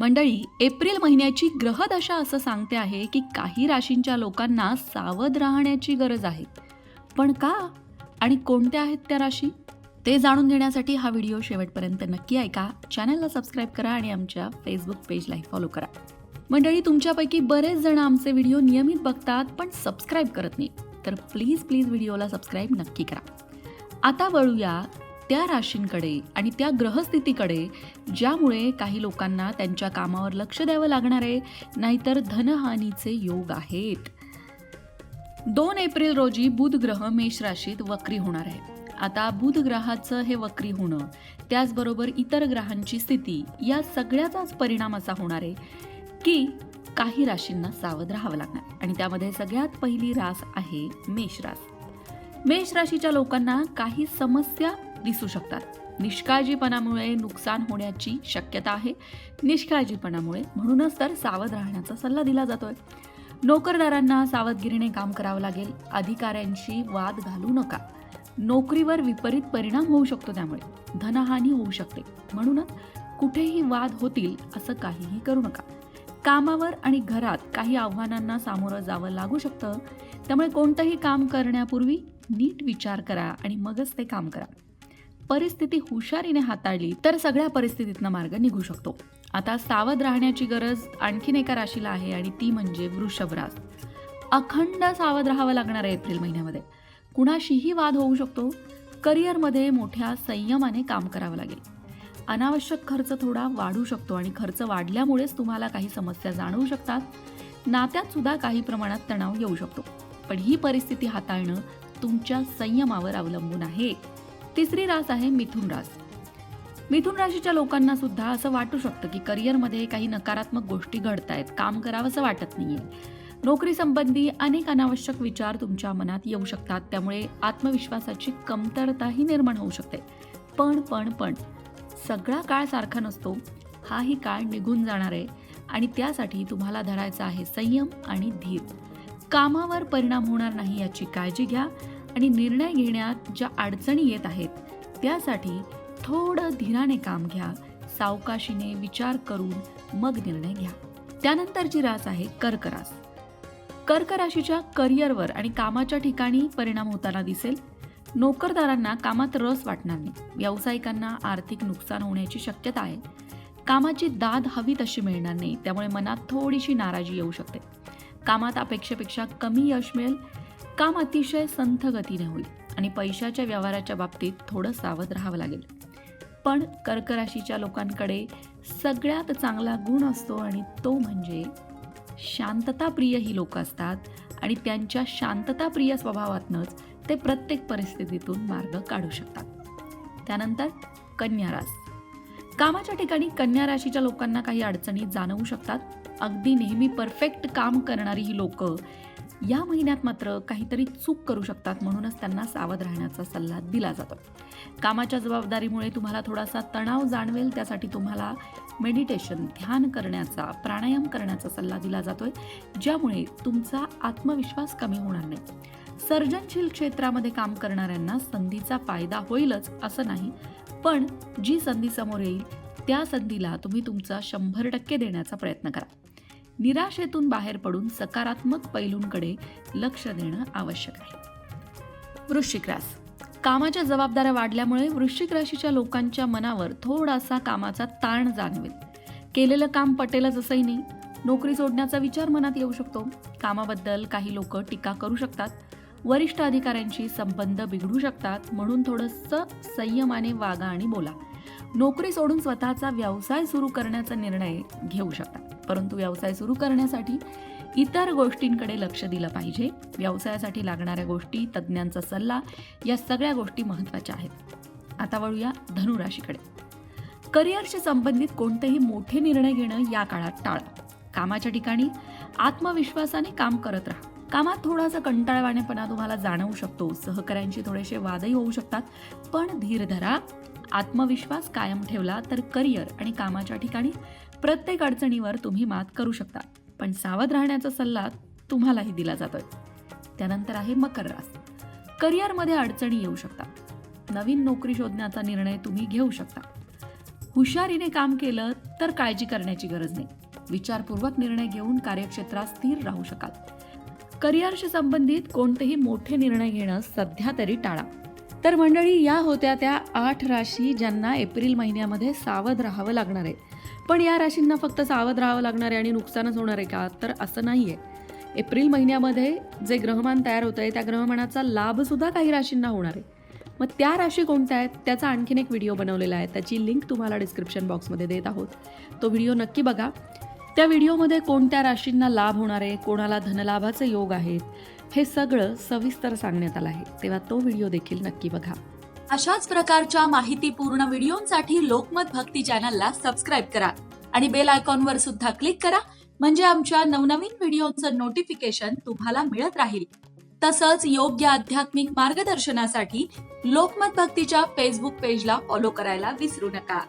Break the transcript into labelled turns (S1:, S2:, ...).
S1: मंडळी एप्रिल महिन्याची ग्रहदशा असं सांगते आहे की काही राशींच्या लोकांना सावध राहण्याची गरज आहे. पण का? आणि कोणत्या आहेत त्या राशी? ते जाणून घेण्यासाठी हा व्हिडिओ शेवटपर्यंत नक्की ऐका. चॅनलला सबस्क्राईब करा आणि आमच्या फेसबुक पेजलाही फॉलो करा. मंडळी तुमच्यापैकी बरेच जण आमचे व्हिडिओ नियमित बघतात पण सबस्क्राईब करत नाही तर प्लीज प्लीज व्हिडिओला सबस्क्राईब नक्की करा. आता वळूया त्या राशींकडे आणि त्या ग्रहस्थितीकडे ज्यामुळे काही लोकांना त्यांच्या कामावर लक्ष द्यावं लागणार आहे नाहीतर धनहानीचे योग आहेत. दोन एप्रिल रोजी बुध ग्रह मेष राशीत वक्री होणार आहे. आता बुध ग्रहाचं हे वक्री होणं त्याचबरोबर इतर ग्रहांची स्थिती या सगळ्याचाच परिणाम असा होणार आहे की काही राशींना सावध राहावं लागणार. आणि त्यामध्ये सगळ्यात पहिली रास आहे मेष रास. मेष राशीच्या लोकांना काही समस्या दिसू शकतात. निष्काळजीपणामुळे नुकसान होण्याची शक्यता आहे. निष्काळजीपणामुळे म्हणूनच तर सावध राहण्याचा सल्ला दिला जातोय. नोकरदारांना सावधगिरीने काम करावं लागेल. अधिकाऱ्यांशी वाद घालू नका. नोकरीवर विपरीत परिणाम होऊ शकतो त्यामुळे. धनहानी होऊ शकते. म्हणूनच कुठेही वाद होतील असं काहीही करू नका. कामावर आणि घरात काही आव्हानांना सामोरं जावं लागू शकतं. त्यामुळे कोणतंही काम करण्यापूर्वी नीट विचार करा आणि मगच ते काम करा. परिस्थिती हुशारीने हाताळली तर सगळ्या परिस्थितीतनं मार्ग निघू शकतो. आता सावध राहण्याची गरज आणखीन एका राशीला आहे आणि ती म्हणजे वृषभ रास. अखंड सावध राहावं लागणार आहे एप्रिल महिन्यामध्ये. कुणाशीही वाद होऊ शकतो. करिअरमध्ये मोठ्या संयमाने काम करावं लागेल. अनावश्यक खर्च थोडा वाढू शकतो आणि खर्च वाढल्यामुळेच तुम्हाला काही समस्या जाणवू शकतात. नात्यात सुद्धा काही प्रमाणात तणाव येऊ शकतो. पण ही परिस्थिती हाताळणं तुमच्या संयमावर अवलंबून आहे. तिसरी रास आहे मिथुन रास. मिथुन राशीच्या लोकांना सुद्धा असं वाटू शकतं की करिअरमध्ये काही नकारात्मक गोष्टी घडत आहेत काम करावंसं वाटत नाहीये. नोकरी संबंधी अनेक अनावश्यक विचार तुमच्या मनात येऊ शकतात त्यामुळे आत्मविश्वासाची कमतरताही निर्माण होऊ शकते. पण पण पण सगळा काळ सारखा नसतो हाही काळ निघून जाणार आहे आणि त्यासाठी तुम्हाला धरायचा आहे संयम आणि धीर. कामावर परिणाम होणार नाही याची काळजी घ्या आणि निर्णय घेण्यात ज्या अडचणी येत आहेत त्यासाठी थोडं धीराने काम घ्या सावकाशीने विचार करून मग निर्णय घ्या. त्यानंतरची रास आहे कर्करास कर्क राशीच्या करिअरवर आणि कामाच्या ठिकाणी परिणाम होताना दिसेल. नोकरदारांना कामात रस वाटणार नाही. व्यावसायिकांना आर्थिक नुकसान होण्याची शक्यता आहे. कामाची दाद हवी तशी मिळणार नाही. त्यामुळे मनात थोडीशी नाराजी येऊ शकते. कामात अपेक्षेपेक्षा कमी यश मिळेल. काम अतिशय संथ गतीने होईल आणि पैशाच्या व्यवहाराच्या बाबतीत थोडं सावध राहावं लागेल. पण कर्क राशीच्या लोकांकडे सगळ्यात चांगला गुण असतो आणि तो म्हणजे शांतताप्रिय ही लोक असतात आणि त्यांच्या शांतताप्रिय स्वभावातनंच ते प्रत्येक परिस्थितीतून मार्ग काढू शकतात. त्यानंतर कन्या रास. कामाच्या ठिकाणी कन्या राशीच्या लोकांना काही अडचणी जाणवू शकतात. अगदी नेहमी परफेक्ट काम करणारी ही लोक या महिन्यात मात्र काहीतरी चूक करू शकतात म्हणूनच त्यांना सावध राहण्याचा सल्ला दिला जातो. कामाच्या जबाबदारीमुळे तुम्हाला थोडासा तणाव जाणवेल त्यासाठी तुम्हाला मेडिटेशन ध्यान करण्याचा प्राणायाम करण्याचा सल्ला दिला जातोय ज्यामुळे तुमचा आत्मविश्वास कमी होणार नाही. सर्जनशील क्षेत्रामध्ये काम करणाऱ्यांना संधीचा फायदा होईलच असं नाही पण जी संधी समोर येईल त्या संधीला तुम्ही तुमचा शंभर टक्के देण्याचा प्रयत्न करा. निराशेतून बाहेर पडून सकारात्मक पैलूंकडे लक्ष देणं आवश्यक आहे. वृश्चिक रास कामाच्या जबाबदाऱ्या वाढल्यामुळे वृश्चिक राशीच्या लोकांच्या मनावर थोडासा कामाचा ताण जाणवेल. केलेलं काम पटेलच असंही नाही. नोकरी सोडण्याचा विचार मनात येऊ शकतो. कामाबद्दल काही लोक टीका करू शकतात. वरिष्ठ अधिकाऱ्यांशी संबंध बिघडू शकतात. म्हणून थोडंसं संयमाने वागा आणि बोला. नोकरी सोडून स्वतःचा व्यवसाय सुरू करण्याचा निर्णय घेऊ शकता. परंतु व्यवसाय सुरू करण्यासाठी इतर गोष्टींकडे लक्ष दिलं पाहिजे. व्यवसायासाठी लागणाऱ्या गोष्टी तज्ज्ञांचा सल्ला या सगळ्या गोष्टी महत्त्वाच्या आहेत. आता वळूया धनुराशीकडे. करिअरशी संबंधित कोणतेही मोठे निर्णय घेणं या काळात टाळा. कामाच्या ठिकाणी आत्मविश्वासाने काम करत राहा. कामात थोडासा कंटाळवाणेपणा तुम्हाला जाणवू शकतो. सहकाऱ्यांशी थोडेसे वादही होऊ शकतात. पण धीर धरा. आत्मविश्वास कायम ठेवला तर करिअर आणि कामाच्या ठिकाणी प्रत्येक अडचणीवर तुम्ही मात करू शकता. पण सावध राहण्याचा सल्ला तुम्हालाही दिला जातोय. त्यानंतर आहे मकर रास. करिअरमध्ये अडचणी येऊ शकतात. नवीन नोकरी शोधण्याचा निर्णय तुम्ही घेऊ शकता. हुशारीने काम केलं तर काळजी करण्याची गरज नाही. विचारपूर्वक निर्णय घेऊन कार्यक्षेत्रात स्थिर राहू शकाल. करिअरशी संबंधित कोणतेही मोठे निर्णय घेणं सध्या तरी टाळा. तर मंडळी या होत्या त्या आठ राशी ज्यांना एप्रिल महिन्यामध्ये सावध राहावं लागणार आहे. पण या राशींना फक्त सावध राहावं लागणार आहे आणि नुकसानच होणार आहे का? तर असं नाही आहे एप्रिल महिन्यामध्ये जे ग्रहमान तयार होतं आहे त्या ग्रहमानाचा लाभसुद्धा काही राशींना होणार आहे. मग त्या राशी कोणत्या आहेत? त्याचा आणखीन एक व्हिडिओ बनवलेला आहे. त्याची लिंक तुम्हाला डिस्क्रिप्शन बॉक्समध्ये देत आहोत. तो व्हिडिओ नक्की बघा. त्या व्हिडिओमध्ये कोणत्या राशींना लाभ होणार आहे? कोणाला धनलाभाचे योग आहेत? हे सगळं सविस्तर सांगण्यात आलं आहे. तेव्हा तो व्हिडिओ देखील नक्की बघा.
S2: अशाच प्रकारच्या माहितीपूर्ण व्हिडिओंसाठी लोकमत भक्ती चॅनलला सबस्क्राईब करा आणि बेल आयकॉनवर सुद्धा क्लिक करा म्हणजे आमच्या नवनवीन व्हिडिओचं नोटिफिकेशन तुम्हाला मिळत राहील. तसंच योग्य आध्यात्मिक मार्गदर्शनासाठी लोकमत भक्तीच्या फेसबुक पेजला फॉलो करायला विसरू नका.